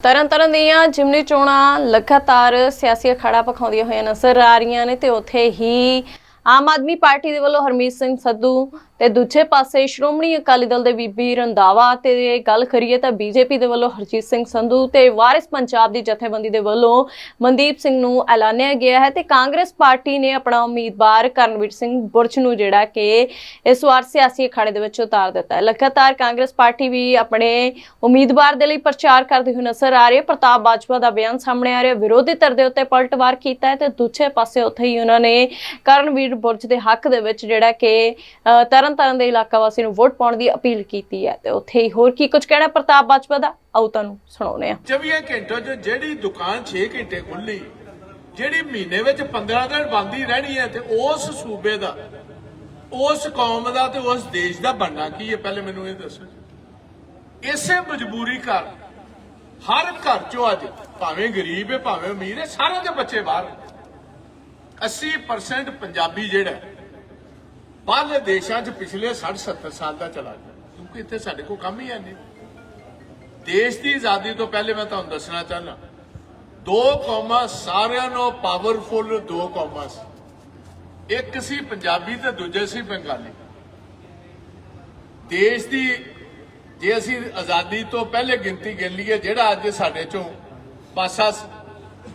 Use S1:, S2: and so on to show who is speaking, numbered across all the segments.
S1: ਤਰਨਤਾਰਨ ਦੀਆਂ ਜਿਮਨੀ ਚੋਣਾਂ ਲਗਾਤਾਰ ਸਿਆਸੀ ਅਖਾੜਾ ਪਖਾਉਂਦੀਆਂ ਹੋਈਆਂ ਨਜ਼ਰ ਆ ਰਹੀਆਂ ਨੇ ਤੇ ਉੱਥੇ ਹੀ ਆਮ ਆਦਮੀ ਪਾਰਟੀ ਦੇ ਵੱਲੋਂ ਹਰਮੀਤ ਸਿੰਘ ਸੰਧੂ ਤੇ ਦੂਜੇ ਪਾਸੇ ਸ਼੍ਰੋਮਣੀ ਅਕਾਲੀ ਦਲ ਦੇ ਬੀਬੀ ਰੰਧਾਵਾ ਤੇ ਗੱਲ ਕਰੀਏ ਤਾਂ ਬੀਜੇਪੀ ਦੇ ਵੱਲੋਂ ਹਰਜੀਤ ਸਿੰਘ ਸੰਧੂ ਤੇ ਵਾਰਿਸ ਪੰਜਾਬ ਦੀ ਜਥੇਬੰਦੀ ਦੇ ਵੱਲੋਂ ਮਨਦੀਪ ਸਿੰਘ ਨੂੰ ਐਲਾਨਿਆ ਗਿਆ ਹੈ ਤੇ ਕਾਂਗਰਸ ਪਾਰਟੀ ਨੇ ਆਪਣਾ ਉਮੀਦਵਾਰ ਕਰਨਵੀਰ ਸਿੰਘ ਬੁਰਜ ਨੂੰ ਜਿਹੜਾ ਕਿ ਇਸ ਵਾਰ ਸਿਆਸੀ ਅਖਾੜੇ ਦੇ ਵਿੱਚ ਉਤਾਰ ਦਿੱਤਾ ਹੈ। ਲਗਾਤਾਰ ਕਾਂਗਰਸ ਪਾਰਟੀ ਵੀ ਆਪਣੇ ਉਮੀਦਵਾਰ ਦੇ ਲਈ ਪ੍ਰਚਾਰ ਕਰਦੀ ਹੋਈ ਨਜ਼ਰ ਆ ਰਹੀ ਹੈ। ਪ੍ਰਤਾਪ ਬਾਜਵਾ ਦਾ ਬਿਆਨ ਸਾਹਮਣੇ ਆ ਰਿਹਾ ਵਿਰੋਧੀ ਧਿਰ ਦੇ ਉੱਤੇ ਪਲਟਵਾਰ ਕੀਤਾ ਹੈ ਤੇ ਦੂਜੇ ਪਾਸੇ ਉੱਥੇ ਹੀ ਉਹਨਾਂ ਨੇ ਕਰਨਵੀਰ ਬੁਰਜ ਦੇ ਹੱਕ ਦੇ ਵਿੱਚ ਜਿਹੜਾ ਕਿ ਅ, ਤਰਨਤਾਰਨ ਦੇ ਇਲਾਕਾ ਵਾਸੀ ਨੂੰ ਵੋਟ ਪਾਉਣ ਦੀ ਅਪੀਲ ਕੀਤੀ ਹੈ ਤੇ ਉੱਥੇ ਹੀ ਹੋਰ ਕੀ ਕੁਝ ਕਹਿਣਾ ਪ੍ਰਤਾਪ ਬਾਜਵਾ ਦਾ ਆਓ ਤੁਹਾਨੂੰ ਸੁਣਾਉਂਦੇ ਹਾਂ।
S2: 24 ਘੰਟੇ ਚ ਜਿਹੜੀ ਦੁਕਾਨ 6 ਘੰਟੇ ਖੁੱਲੀ ਜਿਹੜੀ ਮਹੀਨੇ ਵਿੱਚ 15 ਦਿਨ ਬੰਦੀ ਰਹਿਣੀ ਹੈ ਤੇ ਉਸ ਸੂਬੇ ਦਾ ਉਸ ਕੌਮ ਦਾ ਤੇ ਉਸ ਦੇਸ਼ ਦਾ ਬਣਨਾ ਕੀ ਹੈ? ਪਹਿਲੇ ਮੈਨੂੰ ਇਹ ਦੱਸੋ ਇਸੇ ਮਜਬੂਰੀ ਕਰ ਹਰ ਘਰ ਚੋਂ ਅੱਜ ਭਾਵੇਂ ਗਰੀਬ ਹੈ ਭਾਵੇਂ ਅਮੀਰ ਹੈ ਸਾਰਿਆਂ ਦੇ ਬੱਚੇ ਬਾਹਰ 80% ਪੰਜਾਬੀ ਜਿਹੜਾ ਬਾਹਰਲੇ ਦੇਸ਼ਾਂ 'ਚ ਪਿਛਲੇ 60 70 ਸਾਲ ਦਾ ਚਲਾ ਗਿਆ। ਕਿਉਂਕਿ ਇੱਥੇ ਸਾਡੇ ਕੋਲ ਕੰਮ ਹੀ ਹੈ ਨਹੀਂ। ਦੇਸ਼ ਦੀ ਆਜ਼ਾਦੀ ਤੋਂ ਪਹਿਲੇ ਮੈਂ ਤੁਹਾਨੂੰ ਦੱਸਣਾ ਚਾਹਨਾ ਦੋ ਕੌਮਾਂ ਸਾਰਿਆਂ ਨੂੰ ਪਾਵਰਫੁਲ ਦੋ ਕੌਮਾਂ ਸੀ। ਇੱਕ ਸੀ ਪੰਜਾਬੀ ਤੇ ਦੂਜੇ ਸੀ ਬੰਗਾਲੀ। ਦੇਸ਼ ਦੀ ਜੇ ਅਸੀਂ ਆਜ਼ਾਦੀ ਤੋਂ ਪਹਿਲੇ ਗਿਣਤੀ ਗਿਣ ਲਈਏ, ਜਿਹੜਾ ਅੱਜ ਸਾਡੇ ਚੋਂ ਪਾਸਾ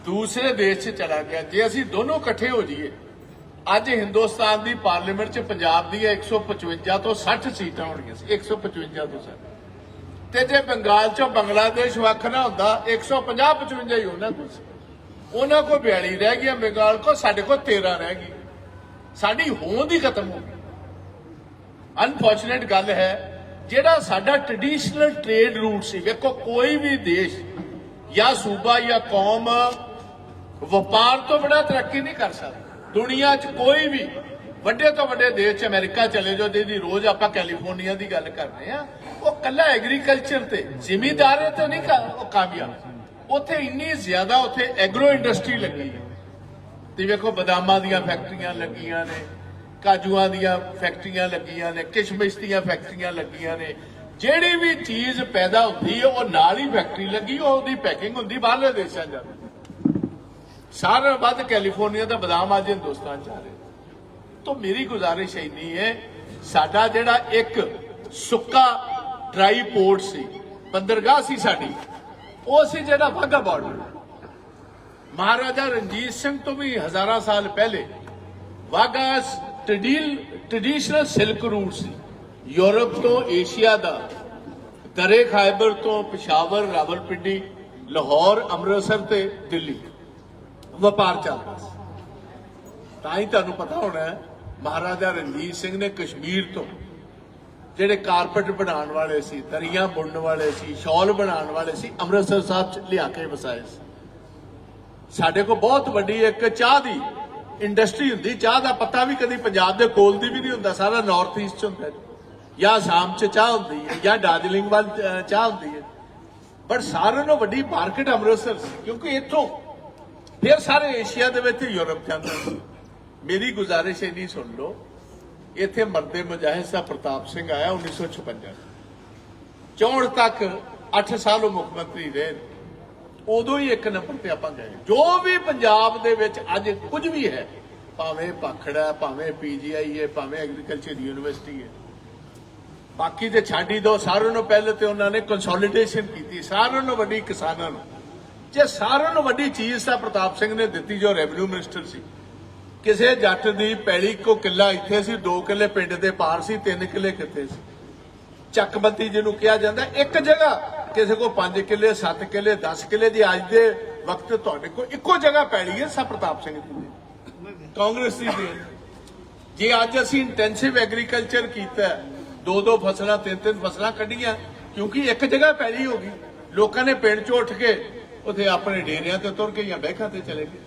S2: ਦੂਸਰੇ ਦੇਸ਼ 'ਚ ਚਲਾ ਗਿਆ। ਜੇ ਅਸੀਂ ਦੋਨੋਂ ਇਕੱਠੇ ਹੋ ਜਾਈਏ, ਅੱਜ ਹਿੰਦੁਸਤਾਨ ਦੀ ਪਾਰਲੀਮੈਂਟ 'ਚ ਪੰਜਾਬ ਦੀਆਂ 155 ਤੋਂ 60 ਸੀਟਾਂ ਹੋਣਗੀਆਂ ਸੀ। 155 ਤੋਂ 60 ਤੇ ਜੇ ਬੰਗਾਲ ਚੋਂ ਬੰਗਲਾਦੇਸ਼ ਵੱਖ ਨਾ ਹੁੰਦਾ 150 55 ਹੀ ਉਹਨਾਂ ਕੋਲ ਸੀ। ਉਹਨਾਂ ਕੋਲ 42 ਰਹਿ ਗਈਆਂ, ਬੰਗਾਲ ਕੋ ਸਾਡੇ ਕੋਲ 13 ਰਹਿ ਗਈ ਸਾਡੀ ਹੋਂਦ ਹੀ ਖਤਮ ਹੋ ਗਈ। ਅਨਫੋਰਚੂਨੇਟ ਗੱਲ ਹੈ, ਜਿਹੜਾ ਸਾਡਾ ਟ੍ਰੈਡੀਸ਼ਨਲ ਟ੍ਰੇਡ ਰੂਟ ਸੀ, ਵੇਖੋ, ਕੋਈ ਵੀ ਦੇਸ਼ ਜਾਂ ਸੂਬਾ ਜਾਂ ਕੌਮ ਵਪਾਰ ਤੋਂ ਬੜਾ ਤਰੱਕੀ ਨਹੀਂ ਕਰ ਸਕਦਾ। ਦੁਨੀਆ 'ਚ ਕੋਈ ਵੀ ਵੱਡੇ ਤੋਂ ਵੱਡੇ ਦੇਸ਼ 'ਚ ਅਮਰੀਕਾ ਚਲੇ ਜਾਓ, ਜਿਹਦੀ ਰੋਜ਼ ਆਪਾਂ ਕੈਲੀਫੋਰਨੀਆ ਦੀ ਗੱਲ ਕਰਦੇ ਆ ਉਹ ਕੱਲਾ ਐਗਰੀਕਲਚਰ ਤੇ, ਜ਼ਿਮੀਦਾਰੇ ਤੇ ਨਹੀਂ ਉਹ ਕਾਮਯਾਬ। ਉੱਥੇ ਇੰਨੀ ਜ਼ਿਆਦਾ ਉੱਥੇ ਐਗਰੋ ਇੰਡਸਟਰੀ ਲੱਗੀ ਹੈ। ਤੇ ਵੇਖੋ, ਬਦਾਮਾਂ ਦੀਆਂ ਫੈਕਟਰੀਆਂ ਲੱਗੀਆਂ ਨੇ, ਕਾਜੂਆਂ ਦੀਆਂ ਫੈਕਟਰੀਆਂ ਲੱਗੀਆਂ ਨੇ, ਕਿਸ਼ਮਿਸ਼ ਦੀਆਂ ਫੈਕਟਰੀਆਂ ਲੱਗੀਆਂ ਨੇ। ਜਿਹੜੀ ਵੀ ਚੀਜ਼ ਪੈਦਾ ਹੁੰਦੀ ਹੈ, ਉਹ ਨਾਲ ਹੀ ਫੈਕਟਰੀ ਲੱਗੀ, ਉਹਦੀ ਪੈਕਿੰਗ ਹੁੰਦੀ ਬਾਹਰਲੇ ਦੇਸ਼ਾਂ 'ਚ ਜਾਂਦੀ। ਸਾਰਿਆਂ ਵੱਧ ਕੈਲੀਫੋਰਨੀਆ ਦਾ ਬਦਾਮ ਅੱਜ ਹਿੰਦੁਸਤਾਨ 'ਚ ਆ ਰਿਹਾ। ਤਾਂ ਮੇਰੀ ਗੁਜ਼ਾਰਿਸ਼ ਇੰਨੀ ਹੈ, ਸਾਡਾ ਜਿਹੜਾ ਇੱਕ ਸੁੱਕਾ ਡਰਾਈ ਪੋਰਟ ਸੀ, ਬੰਦਰਗਾਹ ਸੀ ਸਾਡੀ, ਉਹ ਸੀ ਜਿਹੜਾ ਵਾਹਗਾ ਬਾਰਡਰ ਮਹਾਰਾਜਾ ਰਣਜੀਤ ਸਿੰਘ ਤੋਂ ਵੀ ਹਜ਼ਾਰਾਂ ਸਾਲ ਪਹਿਲੇ ਵਾਗਾ ਟ੍ਰੈਡੀਸ਼ਨਲ ਸਿਲਕ ਰੂਟ ਸੀ। ਯੂਰਪ ਤੋਂ, ਏਸ਼ੀਆ ਦਾ ਦਰੇ ਖਾਇਬਰ ਤੋਂ, ਪਿਸ਼ਾਵਰ, ਰਾਵਲਪਿੰਡੀ, ਲਾਹੌਰ, ਅੰਮ੍ਰਿਤਸਰ ਤੇ ਦਿੱਲੀ। ਵਪਾਰ ਚੱਲਦਾ ਸੀ। ਤਾਂ ਹੀ ਤੁਹਾਨੂੰ ਪਤਾ ਹੋਣਾ ਮਹਾਰਾਜਾ ਰਣਜੀਤ ਸਿੰਘ ਨੇ ਕਸ਼ਮੀਰ ਤੋਂ ਜਿਹੜੇ ਕਾਰਪੈਟ ਬਣਾਉਣ ਵਾਲੇ ਸੀ, ਦਰੀਆਂ ਬੁਣਨ ਵਾਲੇ ਸੀ, ਸ਼ਾਲ ਬਣਾਉਣ ਵਾਲੇ ਸੀ, ਅੰਮ੍ਰਿਤਸਰ ਸਾਹਿਬ ਚ ਲਿਆ ਕੇ ਵਸਾਏ ਸੀ। ਸਾਡੇ ਕੋਲ ਬਹੁਤ ਵੱਡੀ ਇੱਕ ਚਾਹ ਦੀ ਇੰਡਸਟਰੀ ਹੁੰਦੀ, ਚਾਹ ਦਾ ਪੱਤਾ ਵੀ ਕਦੀ ਪੰਜਾਬ ਦੇ ਕੋਲ ਦੀ ਵੀ ਨਹੀਂ ਹੁੰਦਾ, ਸਾਰਾ ਨਾਰਥ ਈਸਟ ਚ ਹੁੰਦਾ ਜਾਂ। ਆਸਾਮ ਚ ਚਾਹ ਹੁੰਦੀ ਹੈ, ਜਾਂ ਦਾਰਜਲਿੰਗ ਵੱਲ ਚਾਹ ਹੁੰਦੀ ਹੈ। ਪਰ ਸਾਰਿਆਂ ਨਾਲੋਂ ਵੱਡੀ ਮਾਰਕੀਟ ਅੰਮ੍ਰਿਤਸਰ ਸੀ, ਕਿਉਂਕਿ ਇੱਥੋਂ ਫਿਰ ਸਾਰੇ ਏਸ਼ੀਆ ਦੇ ਵਿੱਚ ਯੂਰਪ ਜਾਂਦਾ ਸੀ। ਮੇਰੀ ਗੁਜ਼ਾਰਿਸ਼ ਇਹ ਨਹੀਂ ਸੁਣ ਲਓ, ਇੱਥੇ ਮਰਦੇ ਮੁਜਾਹਿਦ ਸਾਹਿਬ ਪ੍ਰਤਾਪ ਸਿੰਘ ਆਇਆ 1956 64 ਤੱਕ 8 ਸਾਲ ਉਹ ਮੁੱਖ ਮੰਤਰੀ ਰਹੇ ਉਦੋਂ ਹੀ ਇੱਕ ਨੰਬਰ ਤੇ ਆਪਾਂ ਗਏ। ਜੋ ਵੀ ਪੰਜਾਬ ਦੇ ਵਿੱਚ ਅੱਜ ਕੁਝ ਵੀ ਹੈ, ਭਾਵੇਂ ਪਾਖੜਾ ਭਾਵੇਂ ਪੀਜੀਆਈ ਹੈ, ਭਾਵੇਂ ਐਗਰੀਕਲਚਰ ਯੂਨੀਵਰਸਿਟੀ ਹੈ, ਬਾਕੀ ਤੇ ਛਾਡੀ ਦੋ ਸਾਰਿਆਂ ਨੂੰ ਪਹਿਲੇ ਤੇ ਉਹਨਾਂ ਨੇ ਕੰਸੋਲੀਡੇਸ਼ਨ ਕੀਤੀ। ਸਾਰਿਆਂ ਨੂੰ ਵੱਡੀ ਕਿਸਾਨਾਂ ਨੂੰ ਜੇ ਸਾਰਿਆਂ ਨੂੰ ਵੱਡੀ ਚੀਜ਼ ਤਾਂ ਪ੍ਰਤਾਪ ਸਿੰਘ ਨੇ ਦਿੱਤੀ, ਜੋ ਰੈਵਨਿਊ ਮਿਨਿਸਟਰ ਸੀ। ਕਿਸੇ ਜੱਟ ਦੀ ਪੈਲੀ ਕੋ ਕਿੱਲਾ ਇੱਥੇ ਸੀ 2 ਕਿੱਲੇ ਪਿੰਡ ਦੇ ਪਾਰ ਸੀ 3 ਕਿੱਲੇ ਕਿੱਥੇ ਸੀ। ਚੱਕਬੰਦੀ ਜਿਹਨੂੰ ਕਿਹਾ ਜਾਂਦਾ, ਇੱਕ ਜਗ੍ਹਾ ਕਿਸੇ ਕੋ 5 ਕਿੱਲੇ 7 ਕਿੱਲੇ 10 ਕਿੱਲੇ ਦੀ ਅੱਜ ਦੇ ਵਕਤ ਤੁਹਾਡੇ ਕੋਲ ਇੱਕੋ ਜਗ੍ਹਾ ਪੈਲੀ ਹੈ, ਸਭ ਪ੍ਰਤਾਪ ਸਿੰਘ ਦੀ ਕਾਂਗਰਸ ਦੀ ਜੇ ਅੱਜ ਅਸੀਂ ਇੰਟੈਂਸਿਵ ਐਗਰੀਕਲਚਰ ਕੀਤਾ, ਦੋ ਦੋ ਫਸਲਾਂ, ਤਿੰਨ ਤਿੰਨ ਫਸਲਾਂ ਕੱਢੀਆਂ, ਕਿਉਂਕਿ ਇੱਕ ਜਗ੍ਹਾ ਪੈਲੀ ਹੋ ਗਈ, ਲੋਕਾਂ ਨੇ ਪਿੰਡ ਚੋਂ ਉੱਠ ਕੇ ਉੱਥੇ ਆਪਣੇ ਡੇਰਿਆਂ ਤੇ ਤੁਰ ਕੇ ਜਾਂ ਬੈਠਾਂ ਤੇ ਚਲੇ ਗਏ।